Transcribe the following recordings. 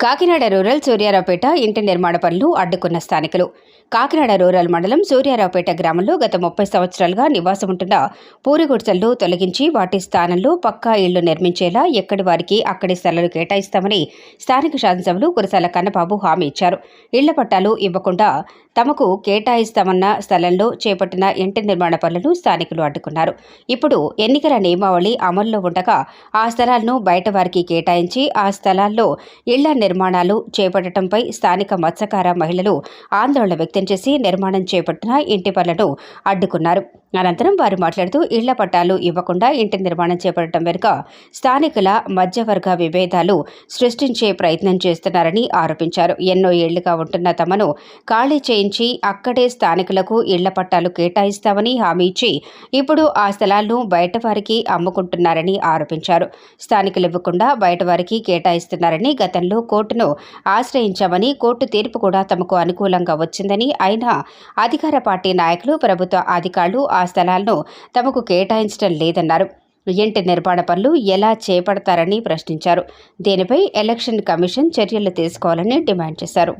Kakinada rural Suryaraopeta ఇంటి నిర్మాణ పనులు అడ్డుకున్న స్థానికులు. కాకినాడ రూరల్ మండలం సూర్యారావుపేట గ్రామంలో గత ముప్పై సంవత్సరాలుగా నివాసం ఉంటున్న పూరిగుడిసెలను తొలగించి వాటి స్థానంలో పక్కా ఇళ్ళు నిర్మించేలా ఎక్కడి వారికి అక్కడి స్థలాలు కేటాయిస్తామని స్థానిక శాసనసభలు కురసాల కన్నబాబు హామీ ఇచ్చారు. ఇళ్ళ పట్టాలు ఇవ్వకుండా తమకు కేటాయిస్తామన్న స్థలంలో చేపట్టిన ఇంటి నిర్మాణ పనులను స్థానికులు అడ్డుకున్నారు. ఇప్పుడు ఎన్నికల నియమావళి అమల్లో ఉండగా ఆ స్థలాలను బయట వారికి కేటాయించి ఆ స్థలాల్లో ఇళ్ళ నిర్మాణాలు చేపట్టడంపై స్థానిక మత్స్యకార మహిళలు ఆందోళన వ్యక్తం చేసి నిర్మాణం చేపట్టిన ఇంటి పనులను అడ్డుకున్నారు. అనంతరం వారు మాట్లాడుతూ ఇళ్ళ పట్టాలు ఇవ్వకుండా ఇంటి నిర్మాణం చేపట్టడం వెనుక స్థానికుల మధ్యవర్గ విభేదాలు సృష్టించే ప్రయత్నం చేస్తున్నారని ఆరోపించారు. ఎన్నో ఏళ్ళుగా ఉంటున్న తమను ఖాళీ చేయించి అక్కడే స్థానికులకు ఇళ్ళ పట్టాలు కేటాయిస్తామని హామీ ఇచ్చి ఇప్పుడు ఆ స్థలాలను బయట వారికి అమ్ముకుంటున్నారని ఆరోపించారు. స్థానికులు ఇవ్వకుండా బయట వారికి కేటాయిస్తున్నారని గతంలో కోర్టును ఆశ్రయించామని కోర్టు తీర్పు కూడా తమకు అనుకూలంగా వచ్చిందని అయినా అధికార పార్టీ నాయకులు ప్రభుత్వ అధికారులు ఆ స్థలాలను తమకు కేటాయించడం లేదన్నారు. ఇంటి నిర్మాణ పనులు? ఎలా చేపడతారని ప్రశ్నించారు. దీనిపై ఎలక్షన్ కమిషన్ చర్యలు తీసుకోవాలని డిమాండ్ చేశారు.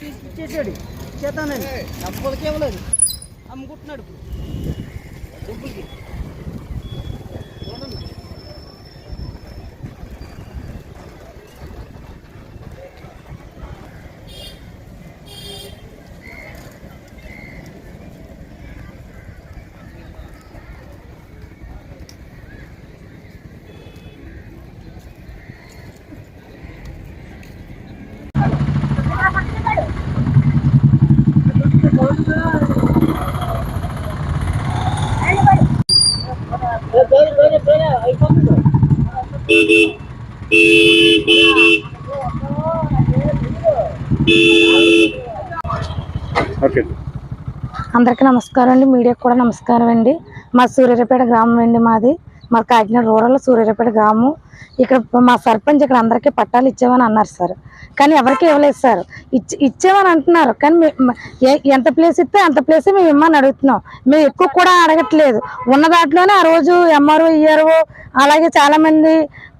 తీసుకొచ్చేసాడు. చేతానండి. డబ్బులకి ఇవ్వలేదు అమ్ముకుంటున్నాడు ఇప్పుడు. డబ్బులకి. అందరికీ నమస్కారం అండి. మీడియాకు కూడా నమస్కారం అండి. మా సూర్యరపేట గ్రామం అండి మాది. మా కాకినాడ రూరల్ సూర్యరపేట గ్రామం. ఇక్కడ మా సర్పంచ్ ఇక్కడ అందరికీ పట్టాలు ఇచ్చామని అన్నారు సార్. కానీ ఎవరికి ఇవ్వలేదు సార్. ఇచ్చి ఇచ్చామని అంటున్నారు. కానీ ఎంత ప్లేస్ ఇస్తే అంత ప్లేస్ మేము ఇమ్మని అడుగుతున్నాం. మేము ఎక్కువ కూడా అడగట్లేదు. ఉన్న దాంట్లోనే ఆ రోజు ఎంఆర్ఓ ఇఆర్ఓ అలాగే చాలామంది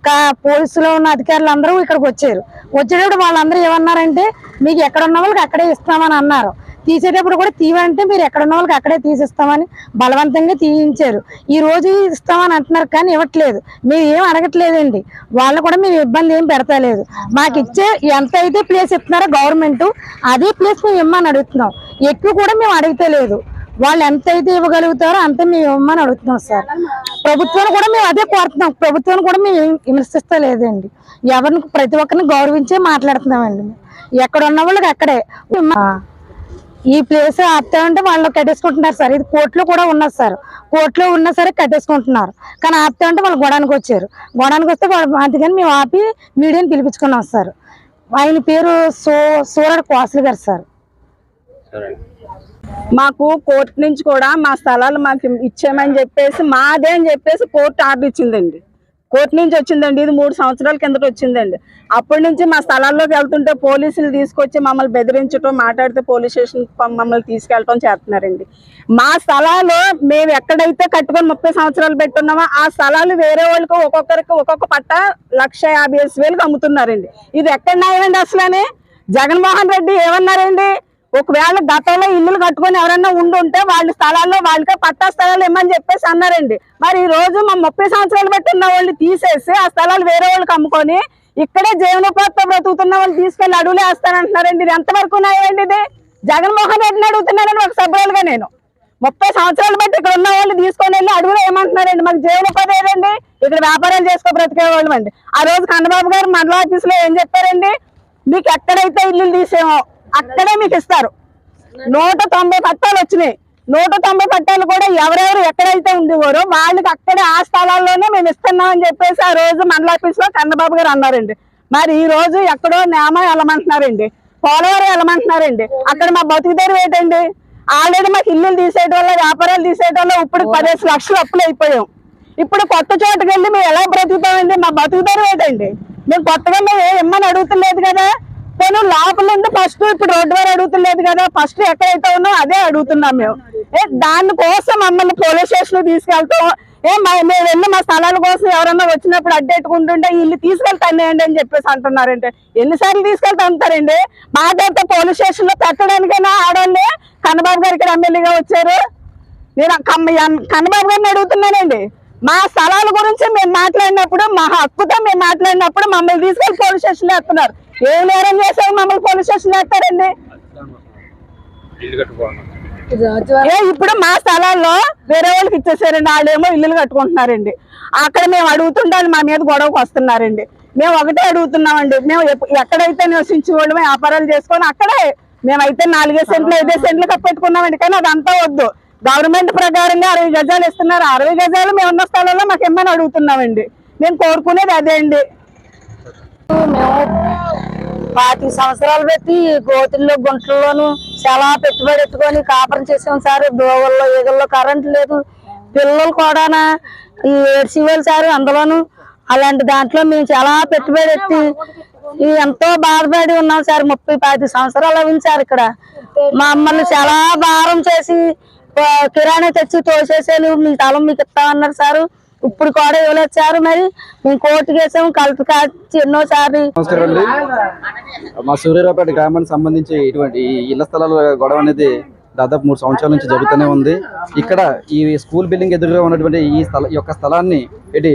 కా పోలీసులో ఉన్న అధికారులు అందరూ ఇక్కడికి వచ్చారు. వచ్చేటప్పుడు వాళ్ళందరూ ఏమన్నారంటే మీకు ఎక్కడ ఉన్న వాళ్ళకి అక్కడే ఇస్తామని అన్నారు. తీసేటప్పుడు కూడా తీవంటే మీరు ఎక్కడ ఉన్న వాళ్ళకి అక్కడే తీసిస్తామని బలవంతంగా తీయించారు. ఈ రోజు ఇస్తామని అంటున్నారు కానీ ఇవ్వట్లేదు. మీరు ఏం అడగట్లేదండి. వాళ్ళు కూడా మేము ఇబ్బంది ఏం పెడతలేదు. మాకు ఇచ్చే ఎంత అయితే ప్లేస్ ఇస్తున్నారో గవర్నమెంట్ అదే ప్లేస్ మేము ఇమ్మని అడుగుతున్నాం. ఎక్కువ కూడా మేము అడగతలేదు వాళ్ళు ఎంత అయితే ఇవ్వగలుగుతారో అంతే మేము ఇవ్వమని అడుగుతున్నాం సార్. ప్రభుత్వాన్ని కూడా మేము అదే కోరుతున్నాం. ప్రభుత్వాన్ని కూడా మేము విమర్శిస్తలేదండి. ఎవరిని ప్రతి ఒక్కరిని గౌరవించే మాట్లాడుతున్నామండి ఎక్కడ ఉన్న వాళ్ళకి అక్కడే. ఈ ప్లేస్ ఆపుతామంటే వాళ్ళు కట్టేసుకుంటున్నారు సార్. ఇది కోర్టులో కూడా ఉన్నది సార్. కోర్టులో ఉన్నా సరే కట్టేసుకుంటున్నారు. కానీ ఆపుతామంటే వాళ్ళు గొడానికి వచ్చారు. గొడానికి వస్తే వాళ్ళు అందుకని మేము ఆపి మీడియాని పిలిపించుకున్నాం సార్. ఆయన పేరు సో సూరడ్ కోసలు గారు సార్. మాకు కోర్టు నుంచి కూడా మా స్థలాలు మాకు ఇచ్చామని చెప్పేసి మాదే అని చెప్పేసి కోర్టు ఆర్డర్ ఇచ్చిందండి. కోర్టు నుంచి వచ్చిందండి. ఇది మూడు సంవత్సరాల కిందట వచ్చిందండి. అప్పటి నుంచి మా స్థలాల్లోకి వెళ్తుంటే పోలీసులు తీసుకొచ్చి మమ్మల్ని బెదిరించడం మాట్లాడితే పోలీస్ స్టేషన్ మమ్మల్ని తీసుకెళ్ళటం చేస్తున్నారండి. మా స్థలాలు మేము ఎక్కడైతే కట్టుకొని ముప్పై సంవత్సరాలు పెట్టున్నామో ఆ స్థలాలు వేరే వాళ్ళకి ఒక్కొక్కరికి ఒక్కొక్క పట్ట లక్ష యాభై వేలకు అమ్ముతున్నారండి. ఇది ఎక్కడ న్యాయమండి అసలని? జగన్మోహన్ రెడ్డి ఏమన్నారండి? ఒకవేళ గతంలో ఇల్లులు కట్టుకొని ఎవరైనా ఉండుంటే వాళ్ళ స్థలాల్లో వాళ్ళకే పట్టా స్థలాలు ఇమ్మని చెప్పేసి అన్నారండి. మరి ఈ రోజు మా ముప్పై సంవత్సరాలు బట్టి ఉన్న వాళ్ళు తీసేసి ఆ స్థలాలు వేరే వాళ్ళకి అమ్ముకొని ఇక్కడే జీవనోపాధితో బ్రతుకుతున్న వాళ్ళు తీసుకెళ్ళి అడుగులే వేస్తానంటున్నారండి. ఇది ఎంతవరకు ఉన్నాయండి ఇది? జగన్మోహన్ రెడ్డిని అడుగుతున్నానని ఒక సభ్యులుగా నేను. ముప్పై సంవత్సరాలు బట్టి ఇక్కడ ఉన్న వాళ్ళు తీసుకొని వెళ్ళి అడుగులు ఏమంటున్నారండి మాకు జీవనోపాధి ఏదండి? ఇక్కడ వ్యాపారాలు చేసుకో బ్రతికే వాళ్ళు అండి ఆ రోజు కన్నబాబు గారు మండల ఆఫీస్లో ఏం చెప్పారండి? మీకు ఎక్కడైతే ఇల్లు తీసేమో అక్కడే మీకు ఇస్తారు. నూట తొంభై పట్టాలు వచ్చినాయి. నూట తొంభై పట్టాలు కూడా ఎవరెవరు ఎక్కడైతే ఉండేవారో వాళ్ళకి అక్కడే ఆ స్థలాల్లోనే మేము ఇస్తున్నాం అని చెప్పేసి ఆ రోజు మండల ఆఫీస్లో కన్నబాబు గారు అన్నారండి. మరి ఈ రోజు ఎక్కడో నేమ వెళ్ళమంటున్నారండి. పోలవరం వెళ్ళమంటున్నారండి. అక్కడ మా బతుకుదారు ఏంటండి? ఆల్రెడీ మాకు ఇల్లులు తీసేయడం వల్ల వ్యాపారాలు తీసేయడం వల్ల ఇప్పుడు పదిహేను లక్షలు అప్పులు అయిపోయాం. ఇప్పుడు కొత్త చోటుకి వెళ్ళి మేము ఎలా బ్రతుకుతామండి? మా బతుకుదారు ఏంటండి? మేము కొత్తగా మేము ఏ ఇమ్మని అడుగుతలేదు కదా. నేను లోపల ఉండి ఫస్ట్ ఇప్పుడు రోడ్డు వారు అడుగుతలేదు కదా ఫస్ట్ ఎక్కడైతే ఉన్నో అదే అడుగుతున్నాం మేము. ఏ దానికోసం మమ్మల్ని పోలీస్ స్టేషన్ తీసుకెళ్తాం. ఏ మా- మేము వెళ్ళి మా స్థలాల కోసం ఎవరన్నా వచ్చినప్పుడు అడ్డెట్టుకుంటుంటే ఇల్లు తీసుకెళ్తానండి అని చెప్పేసి అంటున్నారంటే. ఎన్నిసార్లు తీసుకెళ్తా అంటారండి? మా దగ్గర పోలీస్ స్టేషన్లో పెట్టడానికైనా ఆడండి. కన్నబాబు గారు ఇక్కడ ఎమ్మెల్యేగా వచ్చారు. నేను కమ్మ- కన్నబాబు గారిని అడుగుతున్నానండి. మా స్థలాల గురించి మేము మాట్లాడినప్పుడు మా హక్కుతో మేము మాట్లాడినప్పుడు మమ్మల్ని తీసుకెళ్ళి పోలీస్ స్టేషన్ వేస్తున్నారు ఏం నేరం చేసావు మమ్మల్ని పోలీస్ స్టేషన్ వేస్తారండి ఏ ఇప్పుడు మా స్థలాల్లో వేరే వాళ్ళకి ఇచ్చేసారండి. వాళ్ళేమో ఇల్లులు కట్టుకుంటున్నారండి. అక్కడ మేము అడుగుతుంటే మా మీద గొడవకు వస్తున్నారండి. మేము ఒకటే అడుగుతున్నామండి. మేము ఎక్కడైతే నివసించే వాళ్ళు వ్యాపారాలు చేసుకొని అక్కడే మేమైతే నాలుగే సెంట్లు ఐదే సెంట్లు కప్పెట్టుకున్నామండి. కానీ అదంతా వద్దు. గవర్నమెంట్ ప్రకారంగా అరవై గజాలు ఇస్తున్నారు. అరవై గజాలు మేము ఉన్న స్థలంలో మాకు ఇమ్మని అడుగుతున్నామండి. మేము కోరుకునేది అదే అండి. పాతి సంవత్సరాలు పెట్టి గోతుల్లో గుంటల్లోనూ చాలా పెట్టుబడి పెట్టుకొని కాపురం చేసాం సార్. దోవల్లో ఈగల్లో కరెంట్ లేదు. పిల్లలు కూడా ఈ ఏడ్చివేలు సార్ అందులోను. అలాంటి దాంట్లో మేము చాలా పెట్టుబడి పెట్టి ఎంతో బాధపడి ఉన్నాం సార్. ముప్పై పాతి సంవత్సరాలు అయింది సార్ ఇక్కడ. మమ్మల్ని చాలా భారం చేసి కిరాణా తెచ్చి తోసేసాను మీ తలం మీకు ఇస్తామన్నారు సారు. ఇప్పుడు కూడా ఇవ్వలేదు సార్ మరి? మేము కోర్టుకి వేసాము కలెక్టర్ కాచి ఎన్నోసార్లు నమస్కారం అండి. మా సూర్యరావుపేట గ్రామానికి సంబంధించి ఇటువంటి ఇళ్ళ స్థలాల గొడవ అనేది దాదాపు మూడు సంవత్సరాల నుంచి జరుగుతూనే ఉంది. ఇక్కడ ఈ స్కూల్ బిల్డింగ్ ఎదురుగా ఉన్నటువంటి ఈ స్థల ఈ యొక్క స్థలాన్ని ఇటు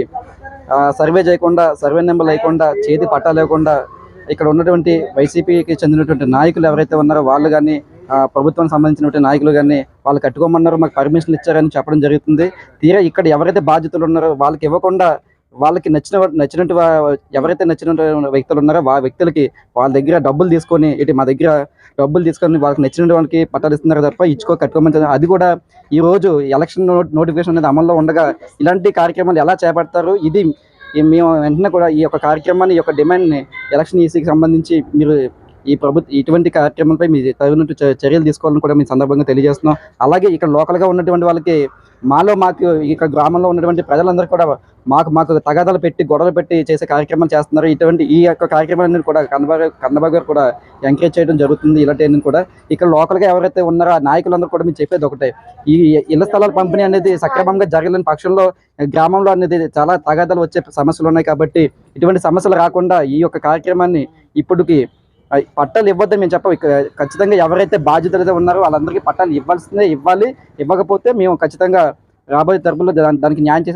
ఆ, సర్వే చేయకుండా సర్వే నెంబర్ లేకుండా చేతి పట్టా లేకుండా ఇక్కడ ఉన్నటువంటి వైసీపీకి చెందినటువంటి నాయకులు ఎవరైతే ఉన్నారో వాళ్ళు కానీ ప్రభుత్వానికి సంబంధించినటువంటి నాయకులు కానీ వాళ్ళు కట్టుకోమన్నారు మాకు పర్మిషన్ ఇచ్చారని చెప్పడం జరుగుతుంది. తీరా ఇక్కడ ఎవరైతే బాధ్యతలు ఉన్నారో వాళ్ళకి ఇవ్వకుండా వాళ్ళకి నచ్చిన నచ్చినట్టు ఎవరైతే నచ్చిన వ్యక్తులు ఉన్నారో ఆ వ్యక్తులకి వాళ్ళ దగ్గర డబ్బులు తీసుకొని ఇటు మా దగ్గర డబ్బులు తీసుకొని వాళ్ళకి నచ్చిన వాళ్ళకి పట్టాలు ఇస్తున్నారు తప్ప ఇచ్చుకో కట్టుకోమని అది కూడా ఈ రోజు ఎలక్షన్ నోటిఫికేషన్ అనేది అమల్లో ఉండగా ఇలాంటి కార్యక్రమాలు ఎలా చేపడతారు? ఇది మేము వెంటనే కూడా ఈ యొక్క కార్యక్రమాన్ని ఈ యొక్క డిమాండ్ని ఎలక్షన్ ఈసీకి సంబంధించి మీరు ఈ ప్రభుత్వ ఇటువంటి కార్యక్రమంపై మీ తగినట్టు చర్యలు తీసుకోవాలని కూడా మీ సందర్భంగా తెలియజేస్తున్నాం. అలాగే ఇక్కడ లోకల్గా ఉన్నటువంటి వాళ్ళకి మాలో మాకు ఇక్కడ గ్రామంలో ఉన్నటువంటి ప్రజలందరూ కూడా మాకు మాకు తగాదాలు పెట్టి గొడవలు పెట్టి చేసే కార్యక్రమాలు చేస్తున్నారు. ఇటువంటి ఈ యొక్క కార్యక్రమాన్ని కూడా కన్నబాబు కన్నబాబు గారు కూడా ఎంకరేజ్ చేయడం జరుగుతుంది. ఇలాంటివన్నీ కూడా ఇక్కడ లోకల్గా ఎవరైతే ఉన్నారో ఆ నాయకులందరూ కూడా మీరు చెప్పేది ఒకటే. ఈ ఇళ్ళ స్థలాల పంపిణీ అనేది సక్రమంగా జరగలేని పక్షంలో గ్రామంలో అనేది చాలా తగాదాలు వచ్చే సమస్యలు ఉన్నాయి కాబట్టి ఇటువంటి సమస్యలు రాకుండా ఈ యొక్క కార్యక్రమాన్ని ఇప్పటికి పట్టాలు ఇవ్వద్దని మేము చెప్పం. ఖచ్చితంగా ఎవరైతే బాధ్యతలు అయితే ఉన్నారో వాళ్ళందరికీ పట్టాలు ఇవ్వాల్సిందే ఇవ్వాలి. ఇవ్వకపోతే మేము ఖచ్చితంగా రాబోయే తరపులో దానికి న్యాయం చేసి